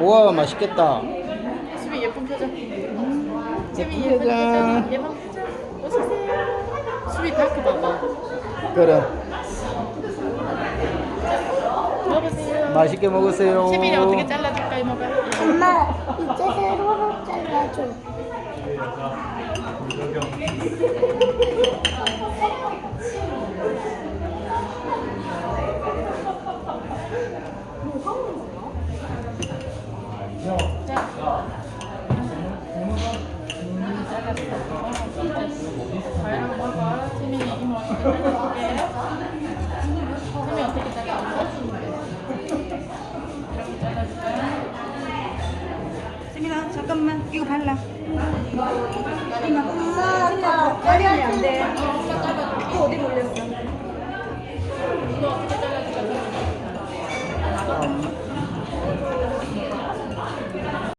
우와 맛있겠다. 수비 예쁜 표정. 수비 예쁜 예쁜 표정. 표정. 예쁜 표정. 오세요. 수비 다크 봐봐. 그래. 먹으세요. 맛있게 먹으세요. 수비 어떻게 잘라줄까 이모가? 엄마 이제 세로로 잘라줘. 세민아 잠깐만. 이거 발라. 엄마 나 잘리면 안돼. 어, 또 어디 몰렸어? 이거